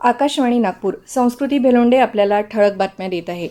आकाशवाणी नागपूर. संस्कृती भेलोंडे आपल्याला ठळक बातम्या देत आहे.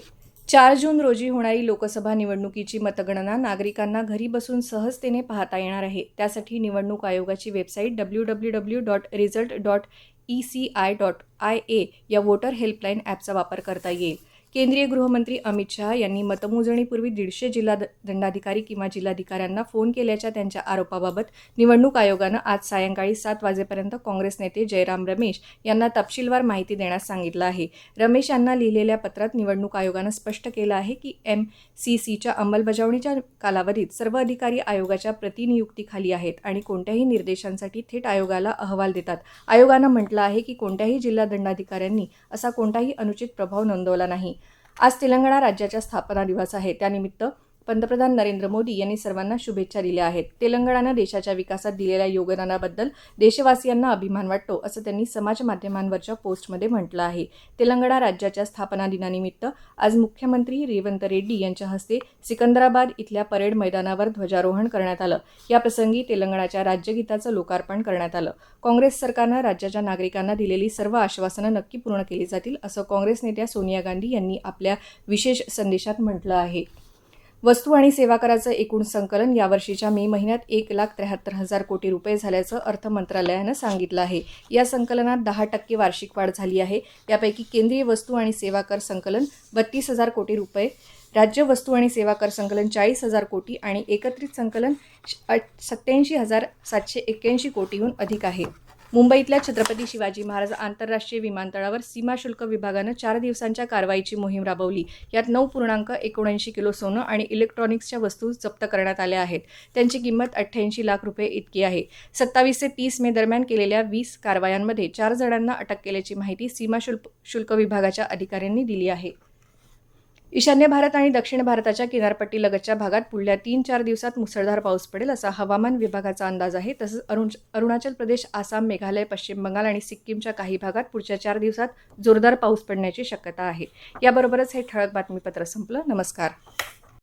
चार जून रोजी होणारी लोकसभा निवडणुकीची मतगणना नागरिकांना घरी बसून सहजतेने पाहता येणार आहे. त्यासाठी निवडणूक आयोगाची website W W W dot result dot E C I dot I A या वोटर हेल्पलाईन ॲपचा वापर करता येईल. केंद्रीय गृहमंत्री अमित शहा यांनी मतमोजणीपूर्वी दीडशे जिल्हा दंडाधिकारी किंवा जिल्हाधिकाऱ्यांना फोन केल्याच्या त्यांच्या आरोपाबाबत निवडणूक आयोगानं आज सायंकाळी सात वाजेपर्यंत काँग्रेस नेते जयराम रमेश यांना तपशीलवार माहिती देण्यास सांगितलं आहे. रमेश यांना लिहिलेल्या पत्रात निवडणूक आयोगानं स्पष्ट केलं आहे की एम सी सीच्या अंमलबजावणीच्या कालावधीत सर्व अधिकारी आयोगाच्या प्रतिनियुक्तीखाली आहेत आणि कोणत्याही निर्देशांसाठी थेट आयोगाला अहवाल देतात. आयोगानं म्हटलं आहे की कोणत्याही जिल्हा दंडाधिकाऱ्यांनी असा कोणताही अनुचित प्रभाव नोंदवला नाही. आज तेलंगणा राज्याच्या स्थापना दिवस आहे. त्यानिमित्त पंतप्रधान नरेंद्र मोदी यांनी सर्वांना शुभेच्छा दिल्या आहेत. तेलंगणानं देशाच्या विकासात दिलेल्या योगदानाबद्दल देशवासियांना अभिमान वाटतो असं त्यांनी समाज माध्यमांवरच्या पोस्टमध्ये म्हटलं आहे. तेलंगणा राज्याच्या स्थापना दिनानिमित्त आज मुख्यमंत्री रेवंत रेड्डी यांच्या हस्ते सिकंदराबाद इथल्या परेड मैदानावर ध्वजारोहण करण्यात आलं. याप्रसंगी तेलंगणाच्या राज्यगीताचं लोकार्पण करण्यात आलं. काँग्रेस सरकारनं राज्याच्या नागरिकांना दिलेली सर्व आश्वासनं नक्की पूर्ण केली जातील असं काँग्रेस नेत्या सोनिया गांधी यांनी आपल्या विशेष संदेशात म्हटलं आहे. वस्तू आणि सेवा कराचं एकूण संकलन यावर्षीच्या मे महिन्यात एक लाख त्र्याहत्तर हजार कोटी रुपये झाल्याचं अर्थ मंत्रालयानं सांगितलं आहे. या संकलनात दहा टक्के वार्षिक वाढ झाली आहे. यापैकी केंद्रीय वस्तू आणि सेवा कर संकलन बत्तीस हजार कोटी रुपये राज्य वस्तू आणि सेवा कर संकलन चाळीस हजार कोटी आणि एकत्रित संकलन सत्याऐंशी हजार सातशे एक्क्याऐंशी कोटीहून अधिक आहे. मुंबईतल्या छत्रपती शिवाजी महाराज आंतरराष्ट्रीय विमानतळावर सीमाशुल्क विभागानं चार दिवसांच्या कारवाईची मोहीम राबवली. यात नऊ पूर्णांक एकोणऐंशी किलो सोनं आणि इलेक्ट्रॉनिक्सच्या वस्तू जप्त करण्यात आल्या आहेत. त्यांची किंमत अठ्ठ्याऐंशी लाख रुपये इतकी आहे. सत्तावीस ते तीस मे दरम्यान केलेल्या वीस कारवायांमध्ये चार जणांना अटक केल्याची माहिती सीमा शुल्क शुल्क विभागाच्या अधिकाऱ्यांनी दिली आहे. ईशान्य भारत आणि दक्षिण भारताच्या किनारपट्टीलगतच्या भागात पुढल्या तीन चार दिवसात मुसळधार पाऊस पडेल असा हवामान विभागाचा अंदाज आहे. तसंच अरुण अरुणाचल प्रदेश आसाम मेघालय पश्चिम बंगाल आणि सिक्कीमच्या काही भागात पुढच्या चार दिवसात जोरदार पाऊस पडण्याची शक्यता आहे. याबरोबरच हे ठळक बातमीपत्र संपलं. नमस्कार.